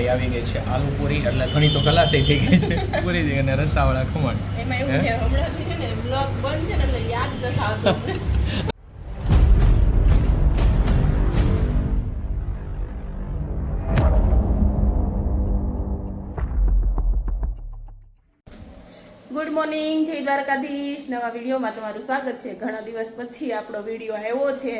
આપણી આવી ગઈ છે. આલુ પૂરી એટલે ઘણી તો કલાસી થઈ ગઈ છે. પૂરી છે અને રસાવાળા ખમણ. એમાં એવું છે હમણાં ને બ્લોગ બંધ છે ને એટલે યાદ નથી આવતું. ગુડ મોર્નિંગ જય દ્વારકાધીશ. નવા વિડીયોમાં તમારું સ્વાગત છે. ઘણા દિવસ પછી આપણો વીડિયો આવ્યો છે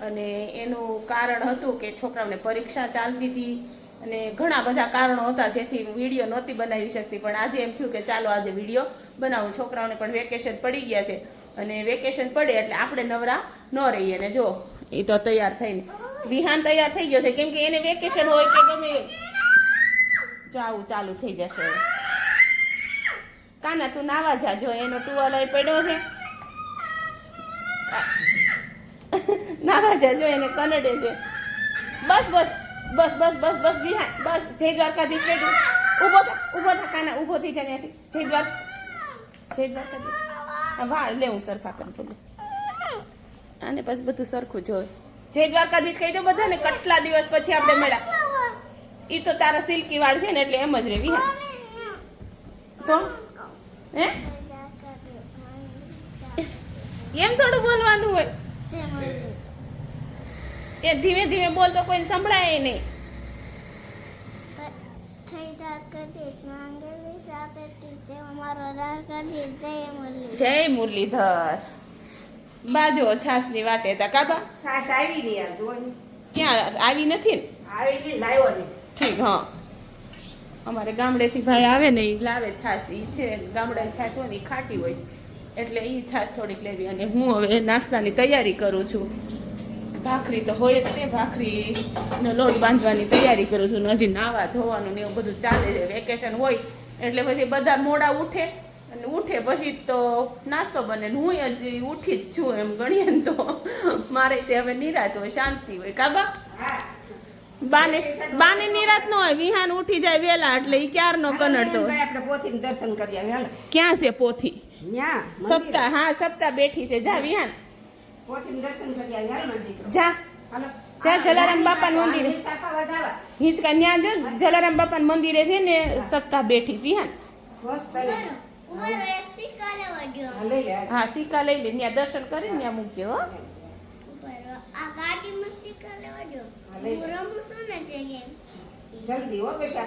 અને એનું કારણ હતું કે છોકરાઓને પરીક્ષા ચાલતી હતી. અને ઘણા બધા કારણો હતા જેથી હું વીડિયો નહોતી બનાવી શકતી, પણ આજે એમ થયું કે ચાલો આજે વીડિયો બનાવું. છોકરાઓને પણ વેકેશન પડી ગયા છે અને વેકેશન પડે એટલે આપણે નવરા ન રહીએ. ને જો, એ તો તૈયાર થઈને. વિહાન તૈયાર થઈ ગયો છે. કેમ કે એને વેકેશન હોય કે ગમે. જો આવું ચાલુ થઈ જશે કાના, તું નાવા જા. જો એનો ટુવાલ અહીં પડ્યો છે. નાવા જા. જો એને કનડે છે. બસ બસ. બસ બસ બસ બસ વિહાન બસ. જય દ્વારકાધીશ બેટું ઊભો થા ઊભો થા, કાના, ઊભો થઈ જાય ત્યાંથી. જય દ્વાર જય દ્વારકાધીશ. વાળ લે હું સરખા કરી બોલું અને બસ બધું સરખું જોવે જય દ્વારકાધીશ કહી દો બધાને, કેટલા દિવસ પછી આપણે મળ્યા? એ તો તારા સિલ્કી વાળ છે ને, એટલે એમ જ રે હા. તો? હે? એમ થોડું બોલવાનું હોય. એ ધીમે ધીમે બોલ તો કોઈને સંભળાય નહીં. જય મુરલીધર. બાજો છાસની વાટે હતા કાબા છાસ આવી આ જોવાની. ક્યાં? આવી નથી ને? આવી ગઈ લાવ્યો ને ઠીક હા. અમારે ગામડેથી ભાઈ આવે ને એ લાવે છાશ એ છે ગામડાની છાસ હોય ને ખાટી હોય. એટલે એ છાસ થોડીક લેવી અને હું હવે નાસ્તાની તૈયારી કરું છું. ભાખરી તો હોય જ તે ભાખરી નો લોટ બાંધવાની તૈયારી કરું છું હજી નાવા ધોવાનું ને એવું બધું ચાલે છે વેકેશન હોય એટલે પછી બધા મોડા ઉઠે અને ઉઠે પછી તો નાસ્તો બને હું હજી ઉઠી જ છું એમ ગણીએ ને તો. મારે તે હવે નિરાત હોય શાંતિ હોય. કાબા બાને બાને નિરાત ન હોય વિહાન ઉઠી જાય વેલા એટલે ઈ ક્યારનો કનડતો. આપણે પોથીને દર્શન કરી આવ્યા ક્યાં છે પોથી? ન્યા સપ્તાહ હા સપ્તાહ બેઠી છે. જા વિહાન. જા. જા જલારામ બાપાનું મંદિરે. હિંચકા ત્યાં જો જલારામ બાપા મંદિરે છે ને સપ્તાહ બેઠી છે વિહાન હા, સિક્કા લઈ લે. ત્યાં દર્શન કરી ત્યાં મૂકજો હો.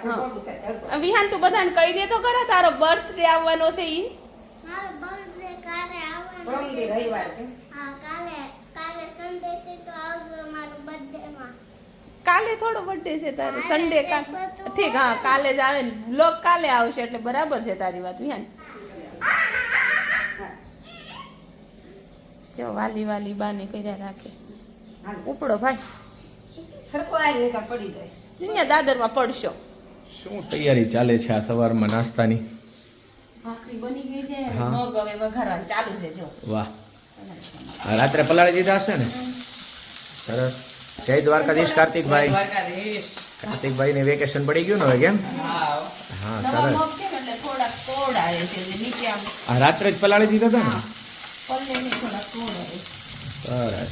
હો હા. વિહાન તું બધાને કહી દે તો ખરા તારો બર્થડે આવવાનો છે ઈ. પરમ દી રવિવાર કે કાલે થોડો બર્થડે છે તારો. સન્ડે કા ઠીક હા કાલે જ આવે ને. બ્લોગ કાલે આવશે એટલે બરાબર છે તારી વાત વિહાન. જો વાલી વાલી બાને કર્યા રાખે. ઉપડો ભાઈ. પડી જઈશ દાદરમાં પડશો. શું તૈયારી ચાલે છે આ સવારમાં નાસ્તાની? ભાખરી બની ગઈ છે હા. મગ હવે વઘારવાનું ચાલુ છે જો. વાહ. રાત્રે પલાળી દીધા હશે ને? સરસ. જય દ્વારકાધીશ કાર્તિકભાઈ. કાર્તિકભાઈ ને વેકેશન પડી ગયું ને હવે કેમ? હા સરસ ને રાત્રે જ પલાળી દીધા હતા ને? ને. સરસ.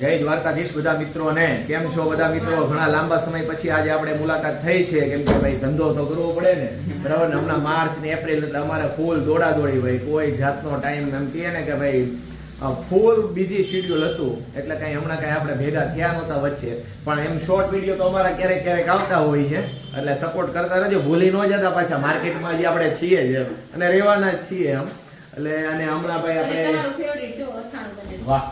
જય દ્વારકાધીશ બધા મિત્રોને. કેમ છો બધા મિત્રો? ઘણા લાંબા સમય પછી આજે આપણે મુલાકાત થઈ છે. કેમ કે ભાઈ ધંધો તો કરવો પડે ને. બરાબર ને? હમણાં માર્ચ ને એપ્રિલ એટલે અમારે ફૂલ દોડા દોડી ભાઈ કોઈ જાતનો ટાઈમ એમ કહે ને કે ભાઈ ફૂલ બીજી શેડ્યુલ હતું એટલે કઈ હમણાં કઈ આપણે ભેગા થયા નહોતા વચ્ચે. પણ એમ શોર્ટ વીડિયો તો અમારા ક્યારેક ક્યારેક આવતા હોય છે એટલે સપોર્ટ કરતા રહેજો. ભૂલી ન જતા પાછા માર્કેટમાં જે આપણે છીએ જ એમ. અને રહેવાના જ છીએ એમ. એટલે અને હમણાં ભાઈ આપણે. વાહ.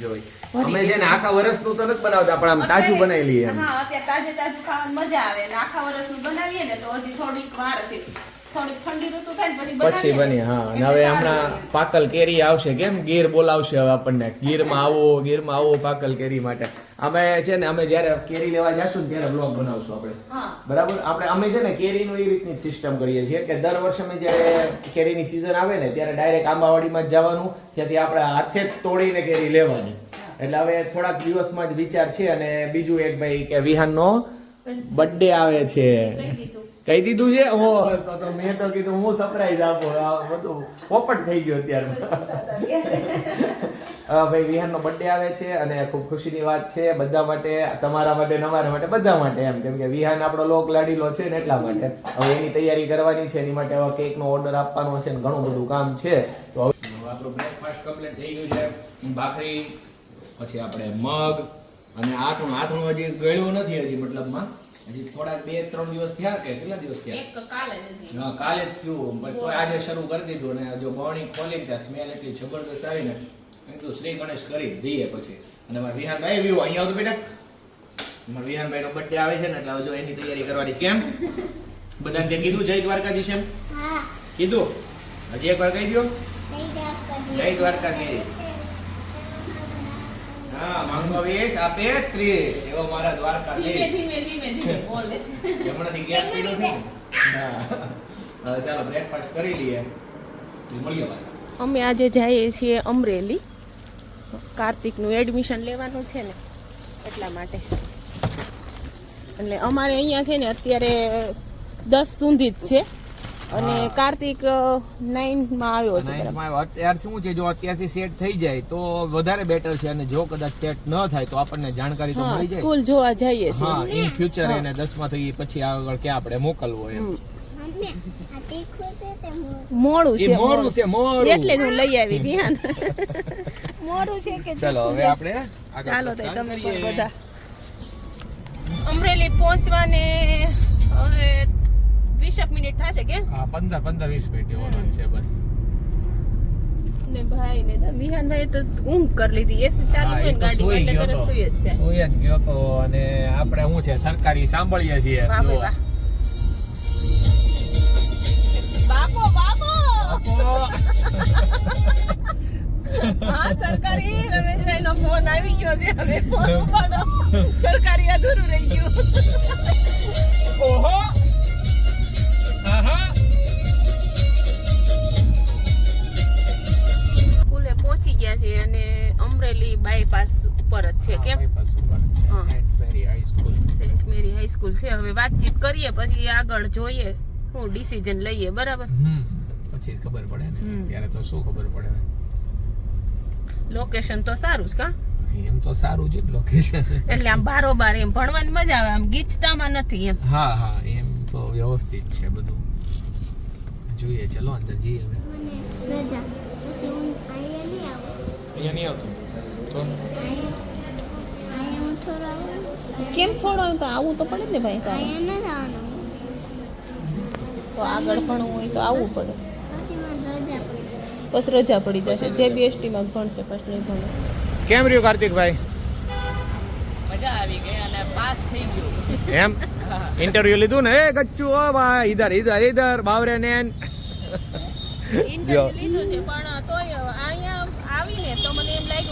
જોઈ અમે છે ને આખા વર્ષનું તો નથી બનાવતા પણ આમ તાજું બનાવી લઈએ એમ. હા અત્યારે તાજે તાજું ખાવાની મજા આવે. આખા વર્ષનું બનાવીએ ને તો હજી થોડીક વાર છે. પછી પછી બની હા. અને હવે હમણાં પાકલ કેરી આવશે કેમ? ગીર બોલાવશે હવે આપણને. ગીરમાં આવો ગીરમાં આવો પાકલ કેરી માટે. અમે છે ને અમે જ્યારે કેરી લેવા જશું ને ત્યારે બ્લોગ બનાવશું આપણે. બરાબર? આપણે અમે છે ને કેરીનું એ રીતની સિસ્ટમ કરીએ છીએ કે દર વર્ષે અમે જ્યારે કેરીની સિઝન આવે ને ત્યારે ડાયરેક્ટ આંબાવાડીમાં જ જવાનું ત્યાંથી આપણે હાથે જ તોડીને કેરી લેવાની. એટલે હવે થોડાક દિવસમાં જ વિચાર છે અને બીજું એક ભાઈ કે વિહાનનો બર્થડે આવે છે. કહી દીધું છે? ઓ તો તો મેં તો કીધું હું સરપ્રાઈઝ આપો. આ બધું પોપટ થઈ ગયો અત્યારે. અ, ભાઈ વિહાનનો બર્થડે આવે છે અને ખૂબ ખુશીની વાત છે બધા માટે તમારા માટે અમારા માટે બધા માટે એમ. કેમ કે વિહાન આપણો લોક લાડીલો છે ને એટલા માટે. હવે એની તૈયારી કરવાની છે એની માટે હવે કેકનો ઓર્ડર આપવાનો છે ને ઘણું બધું કામ છે. તો હવે આપણું બ્રેકફાસ્ટ કમ્પ્લીટ થઈ ગયું છે. ભાખરી પછી આપણે મગ અને આથણું. આથણું હજી ગળ્યું નથી હજી મતલબમાં. હજી થોડાક બે ત્રણ દિવસ થયા કે કેટલા દિવસ થયા? કાલે જ હા, કાલે જ થયું તો આજે શરૂ કરી દીધું ને જો મોર્નિંગ ખોલી ત્યાં સ્મેલ એટલી જબરદસ્ત આવી ને મેં કીધું શ્રી ગણેશ કરી દઈએ પછી. અને મારા વિહાનભાઈ વ્યૂ અહીંયા આવતો બેટા. મારા વિહાનભાઈનો બર્થડે આવે છે ને એટલે હજુ જો એની તૈયારી કરવાની કેમ? બધાને તે કીધું જય દ્વારકાધીશ એમ? કીધું? હજી એકવાર કહી દો જય દ્વારકાધીશ. હા માંગો વીસ આપે ત્રીસ. એવો મારા ધીમે ધીમે ધીમે ધીમે બોલે. હમણાંથી ગેપ પીડો હા. ચાલો બ્રેકફાસ્ટ કરી લઈએ. મળીએ પાછા. અમે આજે જઈએ છીએ અમરેલી. કાર્તિકનું એડમિશન લેવાનું છે ને એટલા માટે. એટલે અમારે અહીંયા છે ને અત્યારે દસ સુધી જ છે. અને. કાર્તિક નાઇનમાં આવ્યો છે અત્યારથી શું છે જો અત્યારથી સેટ થઈ જાય તો વધારે બેટર છે અને જો કદાચ સેટ ન થાય તો આપણને જાણકારી તો મળી જાય. સ્કૂલ જોવા જઈએ છીએ. હા ઇન ફ્યુચર એને દસમા થઈ પછી આગળ ક્યાં આપણે મોકલવો એમ. મોડું છે મોડું છે મોડું. એટલે હું લઈ આવી ધ્યાન. મોડું છે કે ચલો હવે આપણે ચાલો તો તમે બધા. અમરેલી પહોંચવાને હવે વીસેક મિનિટ થશે કે? હા પંદર પંદર વીસ મિનિટ એવો છે બસ. ને ભાઈ ને તો વિહાન ભાઈ તો ઊંઘ કરી લીધી. એસી ચાલુ હોય તો એટલે તરત સુઈ જ છે સુઈ જ ગયો તો અને આપણે શું છે સરકારી સાંભળીએ છીએ. બાપો બાપો. હા સરકારી. રમેશભાઈ નો ફોન આવી ગયો છે. હવે ફોન ઉપાડો. સરકારી અધૂરું રહી ગયું. વાતચીત કરીએ પછી આગળ જોઈએ. હું ડિસિઝન લઈએ બરાબર? હમ. પછી ખબર પડે ને. ત્યારે તો શું ખબર પડે લોકેશન તો સારું છે કા? એમ તો સારું છે લોકેશન એટલે આમ બારોબાર એમ ભણવાની મજા આવે આમ ગીચતામાં નથી એમ. હા હા એમ તો વ્યવસ્થિત છે બધું. જોઈએ ચલો અંદર જઈએ હવે. અહીંયા નહીં આવું. અહીંયા કેમ થોડો તો આવું તો પડે ને ભાઈ તારે. તો આગળ ભણવું હોય તો આવવું પડે. પછી મને રજા પડી. બસ રજા પડી જશે. જે બીએસટી માં ભણશે બસ નહીં ભણે. કેમ રહ્યું કાર્તિકભાઈ? મજા આવી ગઈ અને પાસ થઈ ગયું. એમ? ઇન્ટરવ્યુ લીધું ને? એ ગચ્ચુ ઓ ભાઈ ઇધર ઇધર ઇધર બાવરે નેન. ઇન્ટરવ્યુ લીધું છે પણ તોય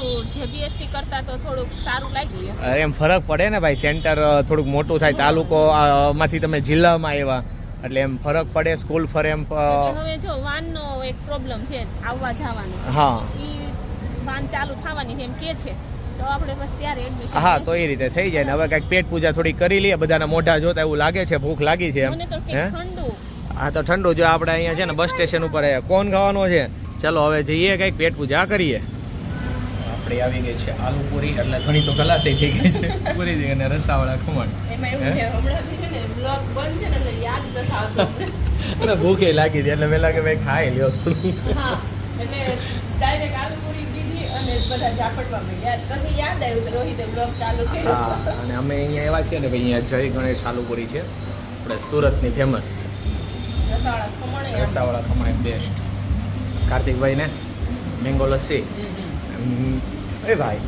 મને એમ લાગ્યું જે બીએસટી કરતા તો થોડુંક સારું લાગ્યું અરે એમ ફરક પડે ને ભાઈ સેન્ટર થોડુંક મોટું થાય તાલુકો માંથી તમે જિલ્લામાં આવ્યા એટલે એમ ફરક પડે સ્કૂલ ફરે એમ હવે જો વાનનો એક પ્રોબ્લેમ છે આવવા જવાનો. હા. વાન ચાલુ થવાની છે એમ કે છે. તો આપણે બસ ત્યારે એડમિશન હા તો એ રીતે થઈ જાય ને. હવે કંઈક પેટ પૂજા થોડી કરી લઈએ બધાના મોઢા જોતા એવું લાગે છે ભૂખ લાગી છે એમ. મને તો હે? ઠંડુ. હા તો ઠંડુ જો આપણે અહીંયા છે ને બસ સ્ટેશન ઉપર કોણ ખાવાનો છે? ચલો હવે જઈએ કંઈક પેટ પૂજા કરીએ. આપણે આવી ગઈ છે આલુ પૂરી એટલે ઘણી તો કલાસી થઈ ગઈ છે. પૂરી જઈ અને રસાવાળા ખમણ. એમાં એવું છે હમણાંથી છે ને બ્લોગ બંધ છે ને એટલે યાદ નથી આવતું. અને ભૂખે લાગી હતી એટલે મેં કે ભાઈ ખાઈ લ્યો થોડું હા એટલે ડાયરેક્ટ આલુ પૂરી દીધી અને બધા ઝાપટવા માંડ્યા. પછી યાદ આવ્યું તો રોહિતે બ્લોગ ચાલુ કર્યો. અને અમે અહીંયા એવા છીએ ને ભાઈ અહીંયા જય ગણેશ આલુપુરી છે. આપણે સુરતની ફેમસ રસાવાળા ખમણ રસાવાળા ખમણ બેસ્ટ કાર્તિકભાઈ ને મેંગો લસ્સી. એ ભાઈ.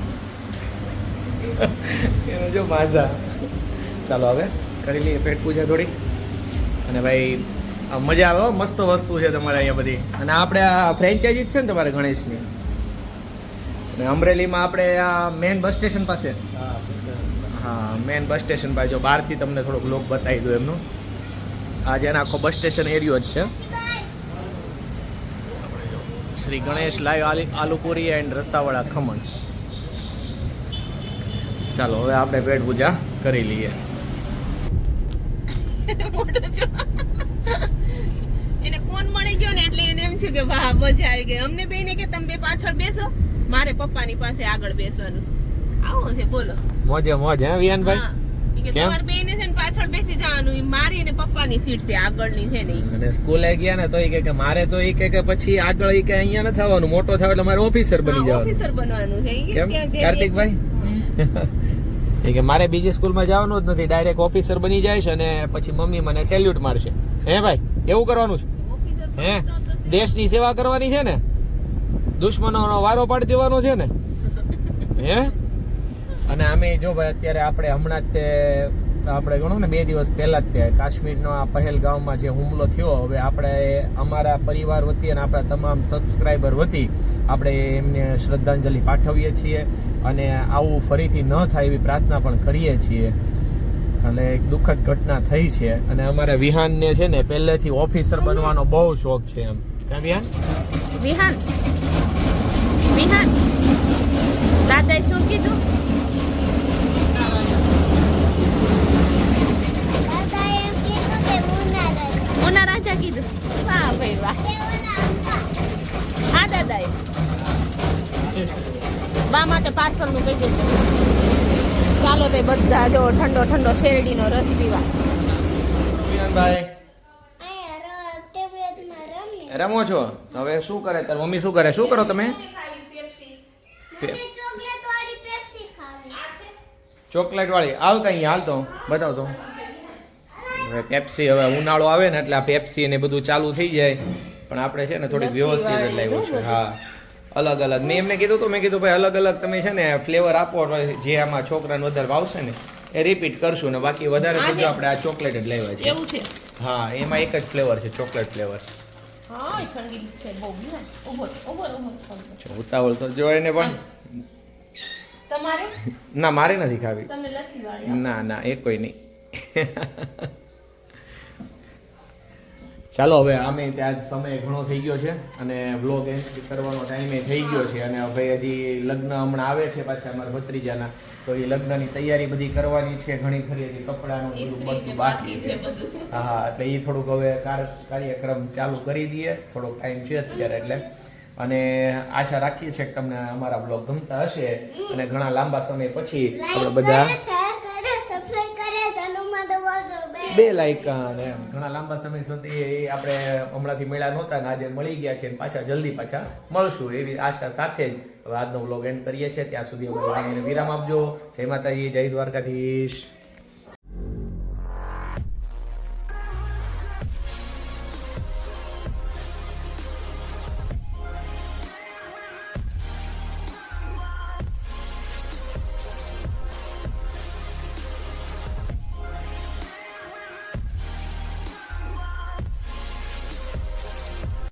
એનો જો માઝા ચાલો હવે કરી લઈએ પેટ પૂજા થોડી. અને ભાઈ આ મજા આવે હો, મસ્ત વસ્તુ છે તમારે અહીંયા બધી. અને આપણે આ ફ્રેન્ચાઇઝી જ છે ને તમારે ગણેશની. અને અમરેલીમાં આપણે આ મેન બસ સ્ટેશન પાસે. હા મેન બસ સ્ટેશન પાસે. જો બહારથી તમને થોડોક લોક બતાવી દો એમનું. આ જેને આખો બસ સ્ટેશન એરિયો જ છે. શ્રી ગણેશ લાઈવ આલુપુરી એન્ડ રસાવાળા ખમણ. ચાલો હવે આપણે પેટ પૂજા કરી લઈએ. એને કોણ મળી ગયો ને એટલે એને એમ છે કે વાહ મજા આવી ગઈ. અમને બેને કે તમે બે પાછળ બેસો મારે પપ્પાની પાસે આગળ બેસવાનું છે. આવો છે બોલો. મોજે મોજ હે વિયાનભાઈ? કે તમાર બેને પાછળ બેસી જવાનું મારી અને પપ્પાની સીટ છે આગળની છે નહીં. અને સ્કૂલે ગયા ને તો એ કે મારે તો એ કે પછી આગળ એ કે અહીંયા ન થવાનું મોટો થાવ એટલે મારે ઓફિસર બની જવાનું. ઓફિસર બનવાનું છે કે કેમ? કાર્તિકભાઈ? એ કે મારે બીજી સ્કૂલમાં જવાનું જ નથી ડાયરેક્ટ ઓફિસર બની જાય છે અને પછી મમ્મી મને સેલ્યુટ મારશે. હે ભાઈ એવું કરવાનું છે? હે. દેશની સેવા કરવાની છે ને? દુશ્મનોનો વારો પાડી દેવાનો છે ને? હે? અને અમે જો ભાઈ અત્યારે આપણે હમણાં જ તે આપણે ગણો ને બે દિવસ પહેલા જ તે કાશ્મીરનો આ પહેલગામમાં જે હુમલો થયો, હવે આપણે અમારા પરિવાર વતી અને આપણા તમામ સબસ્ક્રાઈબર વતી આપણે એમને શ્રદ્ધાંજલિ પાઠવીએ છીએ અને આવું ફરીથી ન થાય એવી પ્રાર્થના પણ કરીએ છીએ. અને એક દુઃખદ ઘટના થઈ છે અને અમારા વિહાનને છે ને પહેલેથી ઓફિસર બનવાનો બહુ શોખ છે એમ. ક્યાં વિહાન? વિહાન. વિહાન. દાદાએ શું કીધું દાદાએ એમ કીધું કે હું ના રાજા કીધું વાહ ભાઈ વાહ. એ. હા દાદાએ. બા માટે પાર્સલનું કહી દેજો ચાલો તે બધા જો ઠંડો ઠંડો શેરડીનો રસ પીવા. રમો છો? તો હવે શું કરે? તાર મમ્મી શું કરે? શું કરો તમે? મને ચોકલેટ વાળી પેપ્સી ખાવી. ચોકલેટ વાળી આવ કઈ હાલ તો. બતાવ તો. હવે પેપ્સી હવે ઉનાળો આવે ને એટલે આ પેપ્સી ને બધું ચાલુ થઈ જાય. પણ આપણે છે ને થોડીક વ્યવસ્થિત લાવ્યું છે. હા. અલગ અલગ. મેં એમને કીધું તો મેં કીધું ભાઈ અલગ અલગ તમે છે ને ફ્લેવર આપો જે આમાં છોકરાને વધારે ભાવશે ને એ રિપીટ કરશું ને બાકી વધારે તો આપણે આ ચોકલેટ જ લેવા છે. એવું છે. હા એમાં એક જ ફ્લેવર છે ચોકલેટ ફ્લેવર ઉતાવળ તો જો એને પણ. તમારે? ના મારે નથી ખાવી. તમને લસ્સી વાળી ના ના એ કોઈ નહીં. ચાલો હવે અમે ત્યાં સમય ઘણો થઈ ગયો છે અને વ્લોગ એન્ડ કરવાનો ટાઈમે થઈ ગયો છે અને હવે હજી લગ્ન હમણાં આવે છે પાછા અમારા ભત્રીજાના. તો એ લગ્નની તૈયારી બધી કરવાની છે ઘણી ખરી હજી કપડાનું બધું બધું બાકી છે. હા હા એટલે એ થોડુંક હવે કાર- કાર્યક્રમ ચાલુ કરી દઈએ. થોડોક ટાઈમ છે અત્યારે એટલે. અને આશા રાખીએ છીએ કે તમને અમારા બ્લોગ ગમતા હશે અને ઘણા લાંબા સમય પછી આપણે બધા બે બે એમ. ઘણા લાંબા સમય સુધી આપણે હમણાંથી મળ્યા નહોતા ને આજે મળી ગયા છે પાછા જલ્દી પાછા મળશું એવી આશા સાથે જ. આજનો વ્લોગ એન્ડ કરીએ છીએ. ત્યાં સુધી વિરામ આપજો. જય માતાજી, જય દ્વારકાધીશ.